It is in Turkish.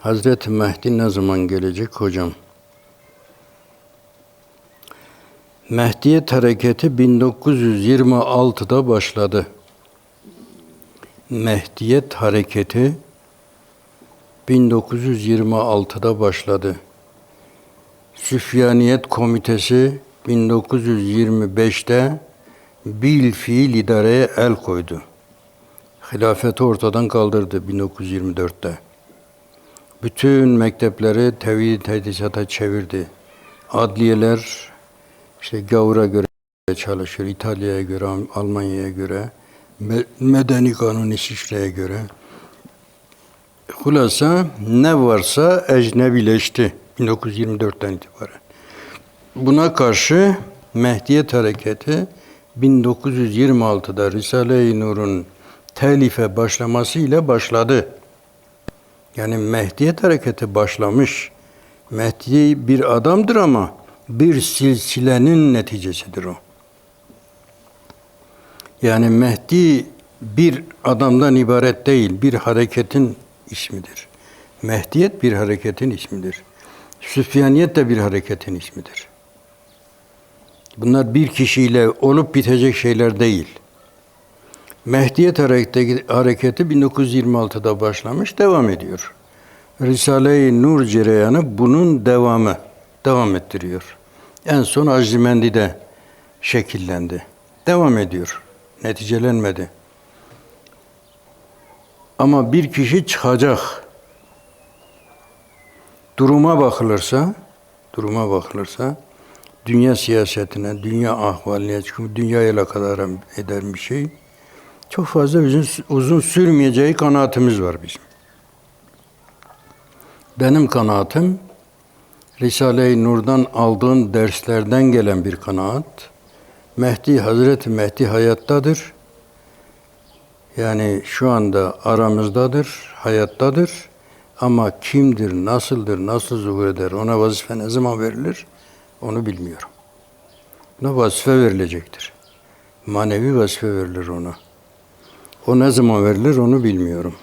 Hazreti Mehdi ne zaman gelecek hocam? Mehdiyet hareketi 1926'da başladı. Mehdiyet hareketi 1926'da başladı. Süfyaniyet Komitesi 1925'te bil fiil idareye el koydu. Hilafeti ortadan kaldırdı 1924'te. Bütün mektepleri tevhid tedrisata çevirdi. Adliyeler işte gavura göre çalışır, İtalya'ya göre, Almanya'ya göre, me- medeni kanun İsviçre'ye göre. Hulasa ne varsa ecnebileşti 1924'ten itibaren. Buna karşı Mehdiyet Hareketi 1926'da Risale-i Nur'un telife başlamasıyla başladı. Yani Mehdiyet hareketi başlamış. Mehdi bir adamdır ama bir silsilenin neticesidir o. Yani Mehdi bir adamdan ibaret değil, bir hareketin ismidir. Mehdiyet bir hareketin ismidir. Süfyaniyet de bir hareketin ismidir. Bunlar bir kişiyle olup bitecek şeyler değil. Mehdiyet hareketi, hareketi 1926'da başlamış, devam ediyor. Risale-i Nur cereyanı bunun devamı, devam ettiriyor. En son Azimendi'de şekillendi. Devam ediyor, neticelenmedi. Ama bir kişi çıkacak. Duruma bakılırsa, duruma bakılırsa, dünya siyasetine, dünya ahvaline, çünkü dünyayla alakadar eden bir şey, çok fazla uzun, uzun sürmeyeceği kanaatimiz var bizim. Benim kanaatim, Risale-i Nur'dan aldığın derslerden gelen bir kanaat. Mehdi, Hazreti Mehdi hayattadır. Yani şu anda aramızdadır, hayattadır. Ama kimdir, nasıldır, nasıl zuhur eder, ona vazife ne zaman verilir onu bilmiyorum. Ona vazife verilecektir. Manevi vazife verilir ona. O ne zaman verilir onu bilmiyorum.